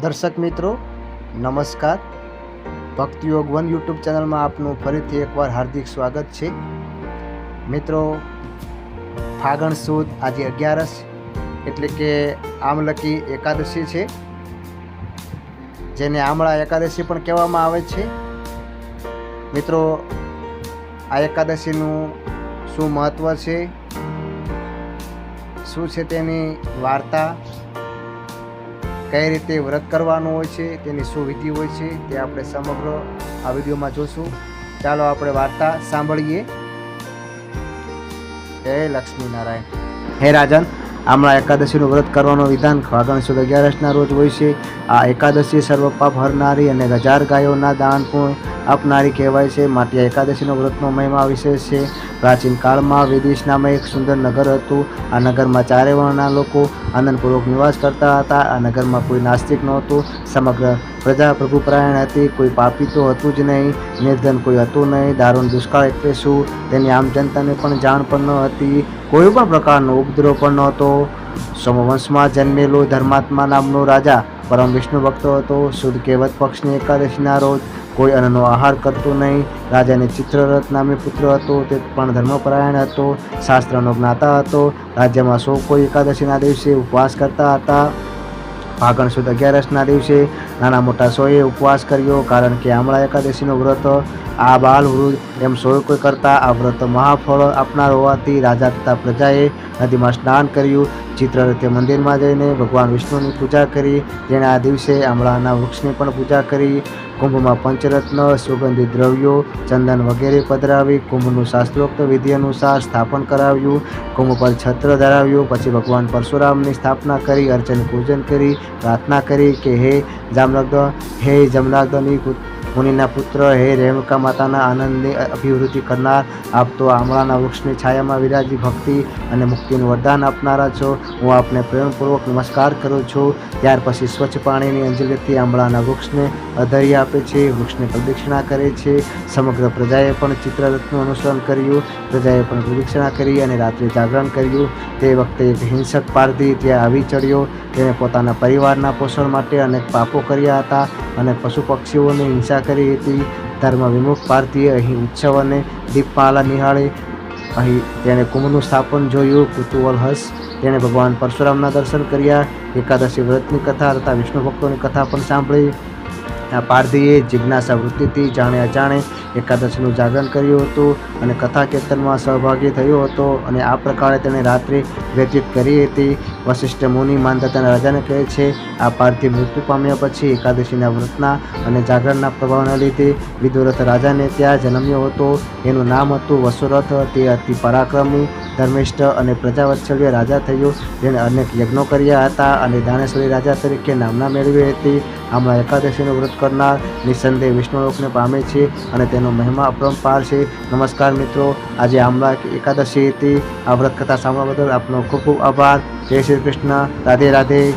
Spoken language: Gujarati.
દર્શક મિત્રો, નમસ્કાર. ભક્તિયોગ વન યુટ્યુબ ચેનલમાં આપનું ફરીથી એકવાર હાર્દિક સ્વાગત છે. મિત્રો, ફાગણ સુદ આજે અગિયારસ, એટલે કે આમલકી એકાદશી છે. જેને આમળા એકાદશી પણ કહેવામાં આવે છે. મિત્રો, આ એકાદશીનું શું મહત્ત્વ છે? શું છે તેની વાર્તા? કઈ રીતે વ્રત કરવાનું હોય છે, તેની શું વિધિ હોય છે, તે આપણે સમગ્ર આ વિડીયોમાં જોશું. ચાલો આપણે વાર્તા સાંભળીએ. હે લક્ષ્મીનારાયણ. હે રાજન, આમળા એકાદશીનું વ્રત કરવાનું વિધાન ફાગણ સુદ અગિયારસના રોજ હોય છે. આ એકાદશી સર્વ પાપ હરનારી અને હજાર ગાયોના દાન પણ આપનારી કહેવાય છે. માટે એકાદશીનો વ્રતનો મહિમા વિશેષ છે. પ્રાચીન કાળમાં વેદિશ નામે એક સુંદર નગર હતું. આ નગરમાં ચારે વર્ણના લોકો આનંદપૂર્વક નિવાસ કરતા હતા. આ નગરમાં કોઈ નાસ્તિક નહોતું. સમગ્ર પ્રજા પ્રભુપરાયણ હતી. કોઈ પાપી તો હતું જ નહીં. નિર્ધન કોઈ હતું નહીં. દારૂણ દુષ્કાળ એટલે શું? તેની આમ જનતાને પણ જાણ પણ ન હતી. કોઈ પણ પ્રકારનો ઉપદ્રવ પણ નહોતો. સોમવંશમાં જન્મેલો ધર્માત્મા નામનો રાજા પરમ વિષ્ણુ ભક્તો હતો. શુદ્ધ કેવત પક્ષની એકાદશીના રોજ કોઈ અન્નનો આહાર કરતો નહીં. રાજાને ચિત્રરથ નામે પુત્ર હતો, તે પણ ધર્મપરાયણ હતો, શાસ્ત્રનો જ્ઞાતા હતો. રાજ્યમાં સૌ કોઈ એકાદશીના દિવસે ઉપવાસ કરતા હતા. ફાગણ સુદ અગિયારસના દિવસે નાના મોટા સોએ ઉપવાસ કર્યો, કારણ કે આમળા એકાદશીનું વ્રત, આ બાલ વૃદ્ધ એમ સોય કોઈ કરતા આ વ્રત મહાફળ આપનાર હોવાથી રાજા તથા પ્રજાએ નદીમાં સ્નાન કર્યું. ચિત્રરથે મંદિરમાં જઈને ભગવાન વિષ્ણુની પૂજા કરી, જેણે આ દિવસે આમળાના વૃક્ષની પણ પૂજા કરી, કુંભમાં પંચરત્ન, સુગંધિત દ્રવ્યો, ચંદન વગેરે પધરાવી, કુંભનું શાસ્ત્રોક્ત વિધિ અનુસાર સ્થાપન કરાવ્યું. કુંભ પર છત્ર ધરાવ્યું, પછી ભગવાન પરશુરામની સ્થાપના કરી, અર્ચન પૂજન કરી, પ્રાર્થના કરી કે, હે જામનગર હે જમનાગરની મુનિના પુત્ર હે રેણુકા માતાના આનંદની અભિવૃદ્ધિ કરનાર. આપ તો આમળાના વૃક્ષની છાયામાં વિરાજી ભક્તિ અને મુક્તિનું વરદાન આપનારા છો. હું આપને પ્રેમપૂર્વક નમસ્કાર કરું છું. ત્યાર પછી સ્વચ્છ પાણીની અંજલિથી આમળાના વૃક્ષને અધૈર્ય આપે છે, વૃક્ષને પ્રદક્ષિણા કરે છે. સમગ્ર પ્રજાએ પણ ચિત્રરથનું અનુસરણ કર્યું. પ્રજાએ પણ પ્રદક્ષિણા કરી અને રાત્રે જાગરણ કર્યું. તે વખતે એક હિંસક પારધી ત્યાં આવી ચડ્યો. તેણે પોતાના પરિવારના પોષણ માટે અનેક પાપો કર્યા હતા. અને પશુ પક્ષીઓની હિંસા કરી હતી. ધર્મ વિમુખ ભારતીય અહીં ઉત્સવ અને દીપમાલા નિહાળી અહીં તેણે કુંભનું સ્થાપન જોયું. કુતૂહલ હસ, તેણે ભગવાન પરશુરામના દર્શન કર્યા. એકાદશી વ્રતની કથા તથા વિષ્ણુ ભક્તોની કથા પણ સાંભળી. આ પારધીએ જિજ્ઞાસા વૃત્તિથી જાણે અજાણે એકાદશીનું જાગરણ કર્યું હતું અને કથા કીર્તનમાં સહભાગી થયો હતો અને આ પ્રકારે તેણે રાત્રિ વ્યતીત કરી હતી. વશિષ્ઠ મુનિ માનદાતાના રાજાને કહે છે, આ પાર્થિવ મૃત્યુ પામ્યા પછી એકાદશીના વ્રતના અને જાગરણના પ્રભાવના લીધે વિદુરથ રાજાને ત્યાં જન્મ્યો હતો. એનું નામ હતું વસુરથ. તે અતિ પરાક્રમી, ધર્મિષ્ઠ અને પ્રજાવત્સલ્ય રાજા થયો. જેણે અનેક યજ્ઞો કર્યા હતા અને દાનેશ્વરી રાજા તરીકે નામના મેળવી હતી. આમાં એકાદશીનું વ્રત કરનાર નિસંદેહ વિષ્ણુલોકને પામે છે અને તેનો મહિમા અપરંપાર છે. નમસ્કાર મિત્રો, આજે આમળા એકાદશી હતી. આ વ્રત કથા સાંભળવા બદલ આપનો ખૂબ ખૂબ આભાર. જય શ્રી કૃષ્ણ. રાધે રાધે.